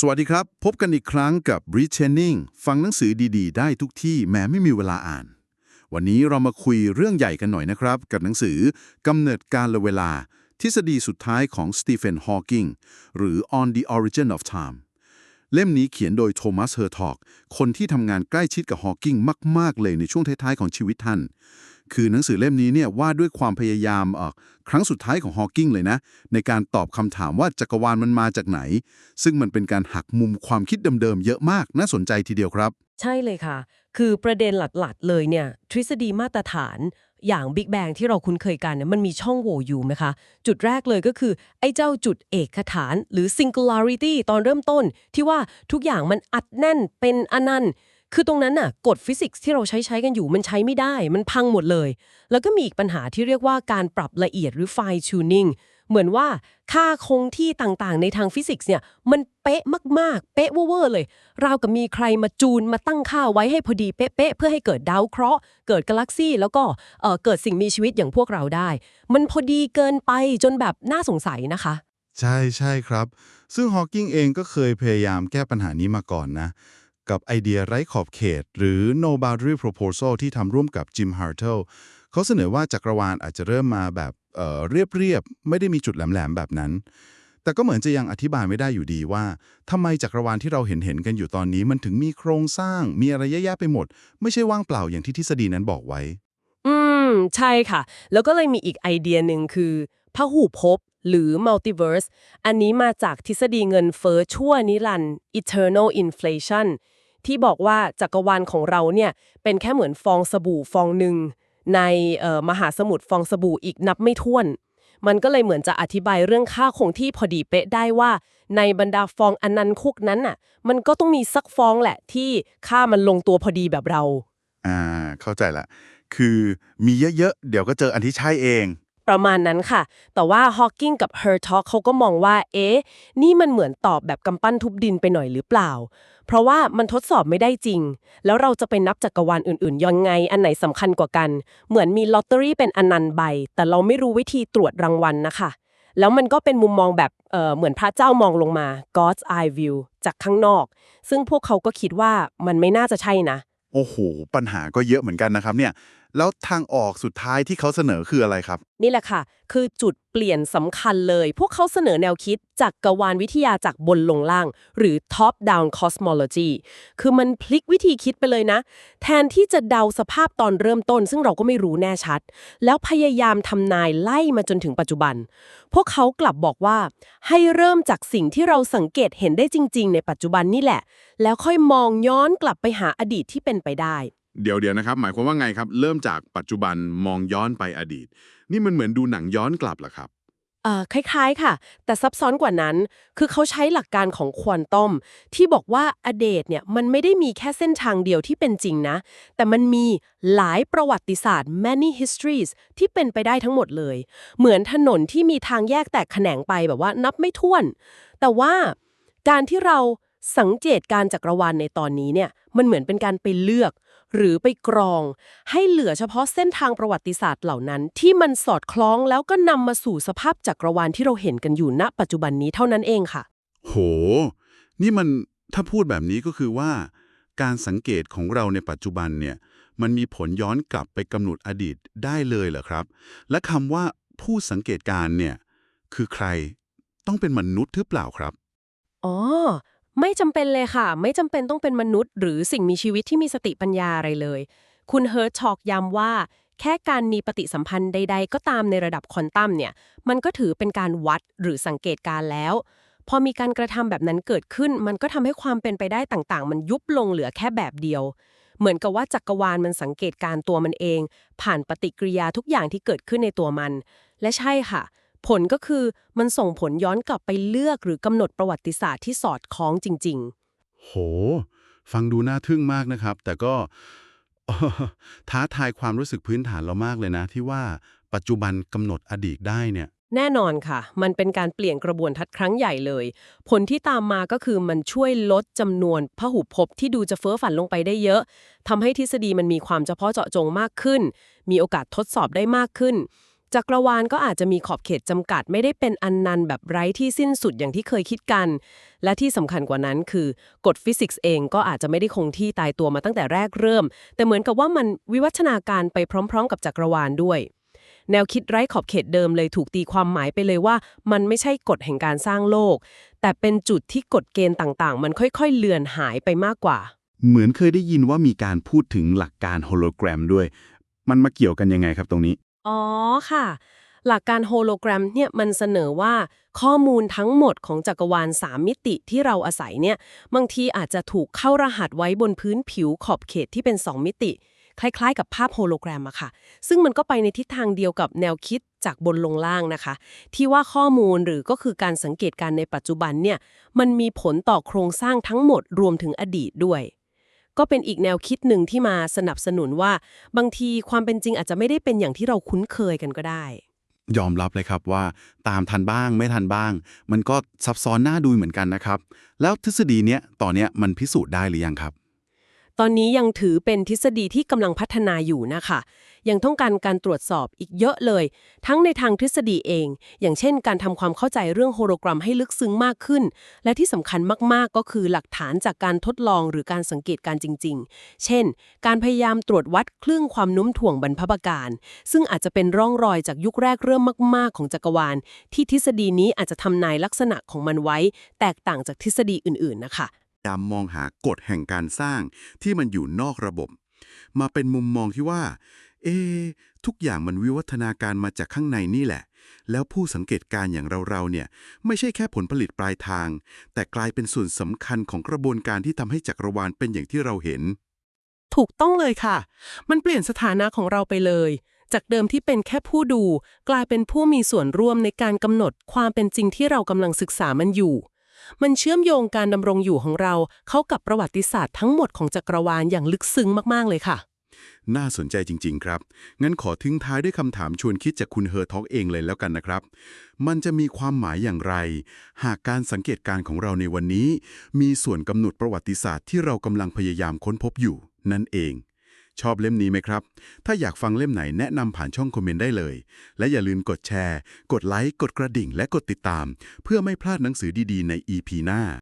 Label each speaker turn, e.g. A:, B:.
A: สวัสดีครับ พบกันอีกครั้งกับ Retraining ฟังหนังสือดีๆ ได้ทุกที่แม้ไม่มีเวลาอ่าน วันนี้เรามาคุยเรื่องใหญ่กันหน่อยนะครับ กับหนังสือกำเนิดการละเวลา ทฤษฎีสุดท้ายของสตีเฟนฮอว์กิงหรือ On the Origin of Time เล่มนี้เขียนโดยโทมัสเฮอร์ทอกคนที่ทำงานใกล้ชิดกับฮอว์กิงมาก ๆ เลยในช่วงท้าย ๆ ของชีวิตท่าน คือหนังสือเล่มนี้เนี่ยว่าด้วยความพยายามอ่อครั้งสุดท้ายของฮอว์กิงเลยนะ ในการตอบคำถามว่าจักรวาลมันมาจากไหน ซึ่งมันเป็นการหักมุมความคิดเดิมๆเยอะมากน่าสนใจทีเดียวครับ
B: ใช่เลยค่ะ คือประเด็นหลักๆเลยเนี่ยทฤษฎีมาตรฐาน อย่าง Big Bang ที่เราคุ้นเคยกันเนี่ยมันมีช่องโหว่อยู่ไหมคะ จุดแรกเลยก็คือ ไอ้เจ้าจุดเอกฐาน หรือ singularity ตอนเริ่มต้น ที่ว่าทุกอย่างมันอัดแน่นเป็นอนันต์คือตรงนั้นน่ะกฎฟิสิกส์ที่เราใช้ใช้กันอยู่มันใช้ไม่ได้ มันพังหมดเลย แล้วก็มีอีกปัญหาที่เรียกว่าการปรับละเอียดหรือ fine tuning เหมือนว่าค่าคงที่ต่างๆ ในทางฟิสิกส์เนี่ย มันเป๊ะมากๆ เป๊ะเวอร์เลย ราวกับมีใครมาจูนมาตั้งค่าไว้ให้พอดีเป๊ะๆ เพื่อให้เกิดดาวเคราะห์ เกิดกาแล็กซี่ แล้วก็เเกิดสิ่งมีชีวิตอย่างพวกเราได้ มันพอดีเกินไปจนแบบน่าสงสัยนะคะ
C: ใช่ใช่ครับ ซึ่งฮอว์กิงเองก็เคยพยายามแก้ปัญหานี้มาก่อนนะกับไอเดียไร้ขอบเขต หรือ no boundary proposal ที่ทำร่วมกับจิมฮาร์เทลเขาเสนอว่าจักรวาลอาจจะเริ่มมาแบบ เอ่อเรียบๆ ไม่ได้มีจุดแหลมๆ แบบนั้น แต่ก็เหมือนจะยังอธิบายไม่ได้อยู่ดีว่าทำไมจักรวาลที่เราเห็นเห็นๆกันอยู่ตอนนี้มันถึงมีโครงสร้าง มีอะไรเยอะแยะไปหมด ไม่ใช่ว่างเปล่าอย่างที่ทฤษฎีนั้นบอกไว้
B: อืม ใช่ค่ะ แล้วก็เลยมีอีกไอเดียหนึ่งคือพหูภพหรือ multiverse อันนี้มาจากทฤษฎีเงินเฟ้อชั่วนิรันดร์ eternal inflation ที่บอกว่าจักรวาลของเราเนี่ยเป็นแค่เหมือนฟองสบู่ฟองหนึ่ง ในมหาสมุทรฟองสบู่อีกนับไม่ถ้วน มันก็เลยเหมือนจะอธิบายเรื่องค่าคงที่พอดีเป๊ะได้ว่า ในบรรดาฟองอนันต์คุกนั้นน่ะ มันก็ต้องมีสักฟองแหละที่ค่ามันลงตัวพอดีแบบเรา
C: อ่า เข้าใจละ คือมีเยอะๆ เดี๋ยวก็เจออันที่ใช่เอง
B: ประมาณนั้นค่ะ แต่ว่าฮอ w กิงกับเฮอร์ทอกเขาก็มองว่า เอ๊ะ นี่มันเหมือนตอบแบบกำปั้นทุบดินไปหน่อยหรือเปล่า เพราะว่ามันทดสอบไม่ได้จริง แล้วเราจะไปนับจักรวาลอื่นๆยังไง อันไหนสำคัญกว่ากัน เหมือนมีลอตเตอรี่เป็นอนันต์ใบ แต่เราไม่รู้วิธีตรวจรางวัลนะคะ แล้วมันก็เป็นมุมมองแบบเอ่อเหมือนพระเจ้ามองลงมา God's eye view จากข้างนอก ซึ่งพวกเขาก็คิดว่ามันไม่น่าจะใช่นะ
C: โอ้โห ปัญหาก็เยอะเหมือนกันนะครับเนี่ย แล้วทางออกสุดท้ายที่เขาเสนอคืออะไรครับ
B: นี่แหละค่ะ คือจุดเปลี่ยนสำคัญเลย พวกเขาเสนอแนวคิดจากกวาลวิทยาจากบนลงล่าง หรือ top down cosmology คือมันพลิกวิธีคิดไปเลยนะ แทนที่จะเดาสภาพตอนเริ่มต้น ซึ่งเราก็ไม่รู้แน่ชัด แล้วพยายามทำนายไล่มาจนถึงปัจจุบัน พวกเขากลับบอกว่า ให้เริ่มจากสิ่งที่เราสังเกตเห็นได้จริง ๆ ในปัจจุบันนี่แหละ แล้วค่อยมองย้อนกลับไปหาอดีตที่เป็นไปได้
A: เดี๋ยวเดี๋ยวนะครับ หมายความว่าไงครับ เริ่มจากปัจจุบันมองย้อนไปอดีต นี่มันเหมือนดูหนังย้อนกลับเหรอครับ
B: เอ่อคล้ายๆค่ะ แต่ซับซ้อนกว่านั้น คือเขาใช้หลักการของควอนตัมที่บอกว่าอดีตเนี่ยมันไม่ได้มีแค่เส้นทางเดียวที่เป็นจริงนะ แต่มันมีหลายประวัติศาสตร์ many histories ที่เป็นไปได้ทั้งหมดเลย เหมือนถนนที่มีทางแยกแตกแขนงไปแบบว่านับไม่ถ้วน แต่ว่าการที่เราสังเกตการจักรวาลในตอนนี้เนี่ยมันเหมือนเป็นการไปเลือก หรือไปกรอง ให้เหลือเฉพาะเส้นทางประวัติศาสตร์เหล่านั้น ที่มันสอดคล้องแล้วก็นำมาสู่สภาพจักรวาลที่เราเห็นกันอยู่ณ ปัจจุบันนี้เท่านั้นเองค่ะ
A: โห นี่มันถ้าพูดแบบนี้ก็คือว่า การสังเกตของเราในปัจจุบันเนี่ยมันมีผลย้อนกลับไปกำหนดอดีตได้เลยเหรอครับ และคำว่าผู้สังเกตการณ์เนี่ยคือใครต้องเป็นมนุษย์หรือเปล่าครับ
B: อ๋อ ไม่จำเป็นเลยค่ะ ไม่จำเป็นต้องเป็นมนุษย์ หรือสิ่งมีชีวิตที่มีสติปัญญาอะไรเลย คุณเฮิร์ทชอกย้ำว่า แค่การมีปฏิสัมพันธ์ใด ๆ ก็ตามในระดับควอนตัมเนี่ย มันก็ถือเป็นการวัดหรือสังเกตการแล้ว พอมีการกระทำแบบนั้นเกิดขึ้น มันก็ทำให้ความเป็นไปได้ต่างๆ มันยุบลงเหลือแค่แบบเดียว เหมือนกับว่าจักรวาลมันสังเกตการตัวมันเอง ผ่านปฏิกิริยาทุกอย่างที่เกิดขึ้นในตัวมัน และใช่ค่ะ ผลก็คือมันส่งผลย้อนกลับไปเลือกหรือกำหนดประวัติศาสตร์ที่สอดคล้องจริง ๆ
A: โห ฟังดูน่าทึ่งมากนะครับ แต่ก็ท้าทายความรู้สึกพื้นฐานเรามากเลยนะ ที่ว่าปัจจุบันกำหนดอดีตได้เนี่ย
B: แน่นอนค่ะ มันเป็นการเปลี่ยนกระบวนทัศน์ครั้งใหญ่เลย ผลที่ตามมาก็คือมันช่วยลดจำนวนพหุภพที่ดูจะเฟ้อฝันลงไปได้เยอะทำให้ทฤษฎีมันมีความเฉพาะเจาะจงมากขึ้น มีโอกาสทดสอบได้มากขึ้น จักรวาลก็อาจจะมีขอบเขตจำกัดไม่ได้เป็นอันนันแบบไร้ที่สิ้นสุดอย่างที่เคยคิดกัน และที่สำคัญกว่านั้นคือกฎฟิสิกส์เองก็อาจจะไม่ได้คงที่ตายตัวมาตั้งแต่แรกเริ่ม แต่เหมือนกับว่ามันวิวัฒนาการไปพร้อม ๆ กับจักรวาลด้วย แนวคิดไร้ขอบเขตเดิมเลยถูกตีความหมายไปเลยว่า มันไม่ใช่กฎแห่งการสร้างโลก แต่เป็นจุดที่กฎเกณฑ์ต่างๆ มันค่อยๆ เลือนหายไปมากกว่า
A: เหมือนเคยได้ยินว่ามีการพูดถึงหลักการโฮโลแกรมด้วย มันมาเกี่ยวกันยังไงครับตรงนี้
B: อ๋อค่ะ หลักการโฮโลแกรมเนี่ยมันเสนอว่าข้อมูลทั้งหมดของจักรวาล 3 มิติที่เราอาศัยเนี่ยบางทีอาจจะถูกเข้ารหัสไว้บนพื้นผิวขอบเขตที่เป็น 2 มิติ คล้ายๆ กับภาพโฮโลแกรมอะค่ะ ซึ่งมันก็ไปในทิศทางเดียวกับแนวคิดจากบนลงล่างนะคะ ที่ว่าข้อมูลหรือก็คือการสังเกตการณ์ในปัจจุบันเนี่ยมันมีผลต่อโครงสร้างทั้งหมดรวมถึงอดีตด้วย ก็เป็นอีกแนวคิดหนึ่งที่มาสนับสนุนว่า บางทีความเป็นจริงอาจจะไม่ได้เป็นอย่างที่เราคุ้นเคยกันก็ได้
A: ยอมรับเลยครับว่าตามทันบ้างไม่ทันบ้าง มันก็ซับซ้อนน่าดูเหมือนกันนะครับ แล้วทฤษฎีเนี้ยตอนเนี้ยมันพิสูจน์ได้หรือยังครับ
B: ตอนนี้ยังถือเป็นทฤษฎีที่กำลังพัฒนาอยู่นะคะ ยังต้องการการตรวจสอบอีกเยอะเลย ทั้งในทางทฤษฎีเอง อย่างเช่น การทำความเข้าใจเรื่องโฮโลกรมให้ลึกซึ้งมากขึ้น และที่สำคัญมากๆ ก็คือหลักฐานจากการทดลองหรือการสังเกตการจริง ๆ เช่น การพยายามตรวจวัดคลื่นความโน้มถ่วงบรรพบการ ซึ่งอาจจะเป็นร่องรอยจากยุคแรกเริ่มมาก ๆ ของจักรวาล ที่ทฤษฎีนี้อาจจะทำนายลักษณะของมันไว้ แตกต่างจากทฤษฎีอื่น ๆ นะคะ
A: ยามมองหากฎแห่งการสร้างที่มันอยู่นอกระบบ มาเป็นมุมมองที่ว่า เอะทุกอย่างมันวิวัฒนาการมาจากข้างในนี่แหละ แล้วผู้สังเกตการ์อย่างเราๆเนี่ยไม่ใช่แค่ผลผลิตปลายทาง แต่กลายเป็นส่วนสำคัญของกระบวนการที่ทำให้จักรวาลเป็นอย่างที่เราเห็น
B: ถูกต้องเลยค่ะ มันเปลี่ยนสถานะของเราไปเลย จากเดิมที่เป็นแค่ผู้ดู กลายเป็นผู้มีส่วนร่วมในการกำหนดความเป็นจริงที่เรากำลังศึกษามันอยู่ มันเชื่อมโยงการดำรงอยู่ของเราเข้ากับประวัติศาสตร์ทั้งหมดของจักรวาลอย่างลึกซึ้งมากๆเลยค่ะ
A: น่าสนใจจริง ๆ ครับ งั้นขอทิ้งท้ายด้วยคำถามชวนคิดจากคุณเฮอร์ท็อกเองเลยแล้วกันนะครับ มันจะมีความหมายอย่างไร หากการสังเกตการของเราในวันนี้ มีส่วนกำหนดประวัติศาสตร์ที่เรากำลังพยายามค้นพบอยู่ นั่นเอง ชอบเล่มนี้ไหมครับ ถ้าอยากฟังเล่มไหนแนะนำผ่านช่องคอมเมนต์ได้เลย และอย่าลืมกดแชร์ กดไลค์ กดกระดิ่ง และกดติดตาม เพื่อไม่พลาดหนังสือดีๆ ใน EP หน้า